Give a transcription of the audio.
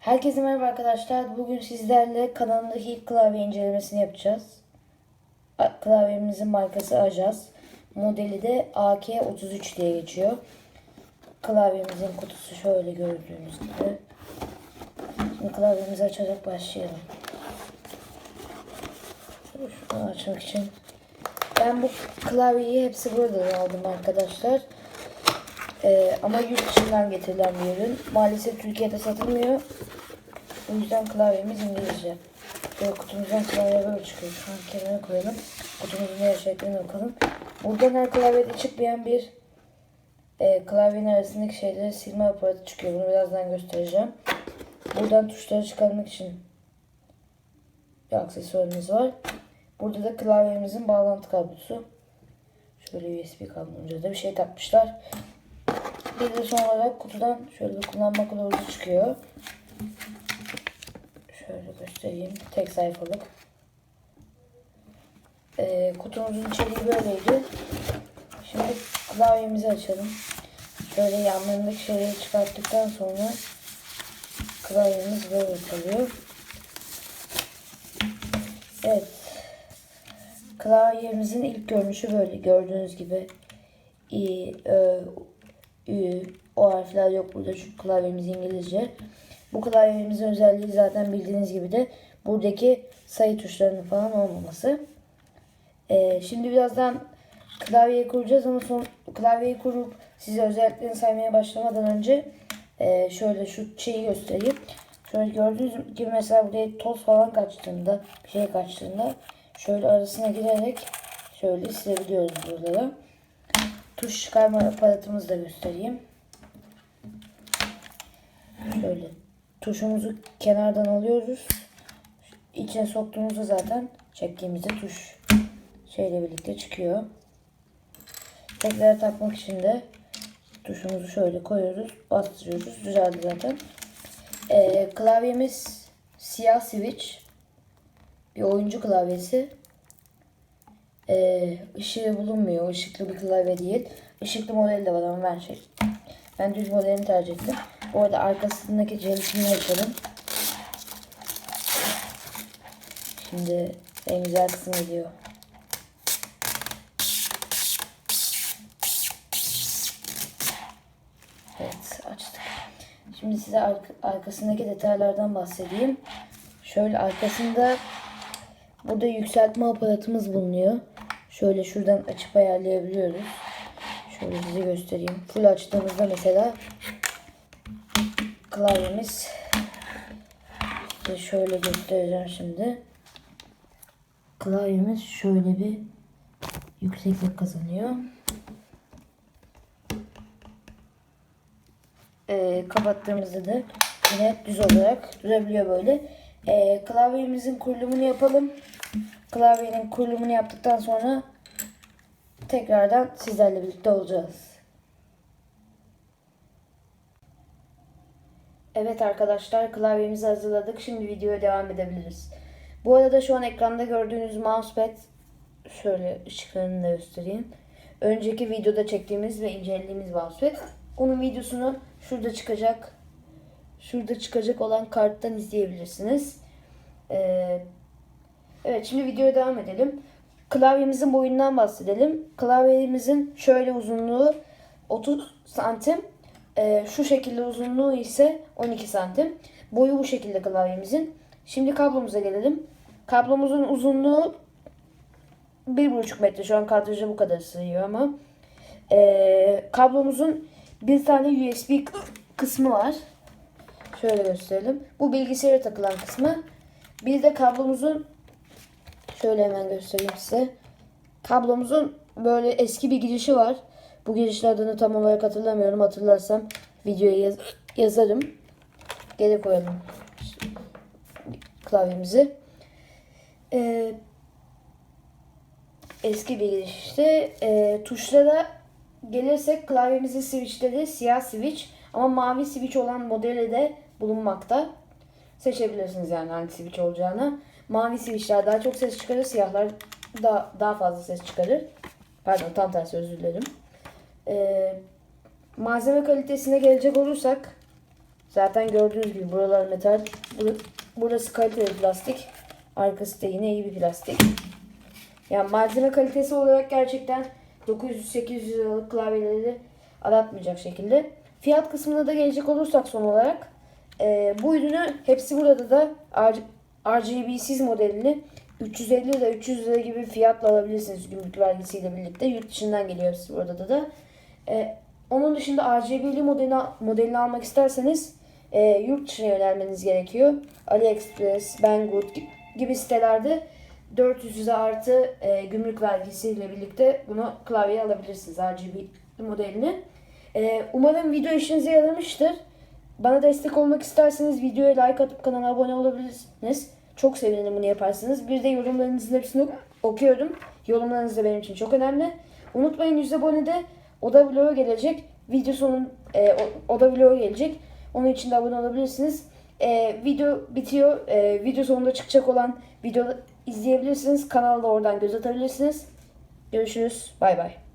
Herkese merhaba arkadaşlar. Bugün sizlerle kanalımdaki klavye incelemesini yapacağız. Klavyemizin markası Ajas. Modeli de AK33 diye geçiyor. Klavyemizin kutusu şöyle gördüğünüz gibi. Şimdi klavyemizi açarak başlayalım. Şunu açmak için. Ben bu klavyeyi hepsi buradan aldım arkadaşlar. Ee, ama yurt dışından getirilen bir ürün. Maalesef Türkiye'de satılmıyor. O yüzden klavyemiz İngilizce. Böyle kutumuzdan klavye böyle çıkıyor. Şu an kenara koyalım. Kutumuzun diğer şekline bakalım. Buradan her klavyede çıkmayan bir e, klavyenin arasındaki şeyleri silme aparatı çıkıyor. Bunu birazdan göstereceğim. Buradan tuşları çıkarmak için bir aksesuarımız var. Burada da klavyemizin bağlantı kablosu. Şöyle USB kablonca da bir şey takmışlar. Bir de son olarak kutudan şöyle kullanma kılavuzu çıkıyor. Şöyle göstereyim. Tek sayfalık. Ee, kutumuzun içeriği böyleydi. Şimdi klavyemizi açalım. Şöyle yanlarındaki şeyleri çıkarttıktan sonra klavyemiz böyle kalıyor. Evet. Klavyemizin ilk görünüşü böyle. Gördüğünüz gibi i, ö, ü, o harfler yok burada çünkü klavyemiz İngilizce. Bu klavyemizin özelliği zaten bildiğiniz gibi de buradaki sayı tuşlarının falan olmaması. Ee, şimdi birazdan klavyeyi kuracağız ama son klavyeyi kurup size özelliklerini saymaya başlamadan önce e, şöyle şu şeyi göstereyim. Şöyle gördüğünüz gibi mesela buraya toz falan kaçtığında, bir şey kaçtığında şöyle arasına girerek şöyle silebiliyoruz buraları. Tuş çıkarma aparatımızı da göstereyim. Şöyle tuşumuzu kenardan alıyoruz. İçine soktuğumuzda zaten çektiğimizde tuş şeyle birlikte çıkıyor. Tekrar takmak için de tuşumuzu şöyle koyuyoruz, bastırıyoruz. Düzeldi zaten. Ee, klavyemiz siyah switch. Bir oyuncu klavyesi. Ee, ışığı bulunmuyor. Işıklı bir klavye değil. Işıklı modeli de var ama ben şey ben düz modelini tercih ettim. Bu arada arkasındaki jelatini açalım. Şimdi en güzel kısım geliyor. Evet açtık. Şimdi size arka- arkasındaki detaylardan bahsedeyim. Şöyle arkasında burada yükseltme aparatımız bulunuyor. Şöyle şuradan açıp ayarlayabiliyoruz. Şöyle size göstereyim. Full açtığımızda mesela klavyemiz size şöyle göstereceğim şimdi. Klavyemiz şöyle bir yükseklik kazanıyor. Ee, kapattığımızda da yine düz olarak durabiliyor böyle. Ee, klavyemizin kurulumunu yapalım. Klavyenin kurulumunu yaptıktan sonra tekrardan sizlerle birlikte olacağız. Evet arkadaşlar klavyemizi hazırladık. Şimdi videoya devam edebiliriz. Bu arada şu an ekranda gördüğünüz mousepad şöyle ışıklarını da göstereyim. Önceki videoda çektiğimiz ve incelediğimiz mousepad. Onun videosunu şurada çıkacak şurada çıkacak olan karttan izleyebilirsiniz. Ee, evet şimdi videoya devam edelim. Klavyemizin boyundan bahsedelim. Klavyemizin şöyle uzunluğu 30 santim. Ee, şu şekilde uzunluğu ise 12 santim. Boyu bu şekilde klavyemizin. Şimdi kablomuza gelelim. Kablomuzun uzunluğu 1,5 metre. Şu an kadraja bu kadar sığıyor ama. Ee, kablomuzun bir tane USB kısmı var. Şöyle gösterelim. Bu bilgisayara takılan kısmı. Bir de kablomuzun şöyle hemen göstereyim size. Kablomuzun böyle eski bir girişi var. Bu girişin adını tam olarak hatırlamıyorum. Hatırlarsam videoya yaz- yazarım. Geri koyalım klavyemizi. Ee, eski bir giriş işte. Ee, tuşlara gelirsek klavyemizin switchleri siyah switch ama mavi switch olan modeli de bulunmakta. Seçebilirsiniz yani hangi switch olacağını. Mavi switchler daha çok ses çıkarır, siyahlar da daha fazla ses çıkarır. Pardon tam tersi özür dilerim. Ee, malzeme kalitesine gelecek olursak Zaten gördüğünüz gibi buralar metal. Bur- Burası kaliteli plastik. Arkası da yine iyi bir plastik. Yani malzeme kalitesi olarak gerçekten 900-800 liralık klavyeleri aratmayacak şekilde. Fiyat kısmına da gelecek olursak son olarak e, bu ürünü hepsi burada da RGB'siz modelini 350 lira 300 lira gibi fiyatla alabilirsiniz gümrük vergisiyle birlikte. Yurt dışından geliyor hepsi burada da da. E, onun dışında RGB'li modelini, modelini almak isterseniz e, yurt dışına yönelmeniz gerekiyor. AliExpress, Banggood gi- gibi sitelerde 400 lira artı e, gümrük vergisiyle birlikte bunu klavyeye alabilirsiniz RGB modelini. E, umarım video işinize yaramıştır. Bana destek olmak isterseniz videoya like atıp kanala abone olabilirsiniz. Çok sevinirim bunu yaparsanız. Bir de yorumlarınızın hepsini okuyorum. Yorumlarınız da benim için çok önemli. Unutmayın 100 abonede Oda vlogu gelecek. Video sonun e, Oda vlogu gelecek. Onun için de abone olabilirsiniz. E, video bitiyor. E, video sonunda çıkacak olan videoyu izleyebilirsiniz. Kanalda oradan göz atabilirsiniz. Görüşürüz. Bay bay.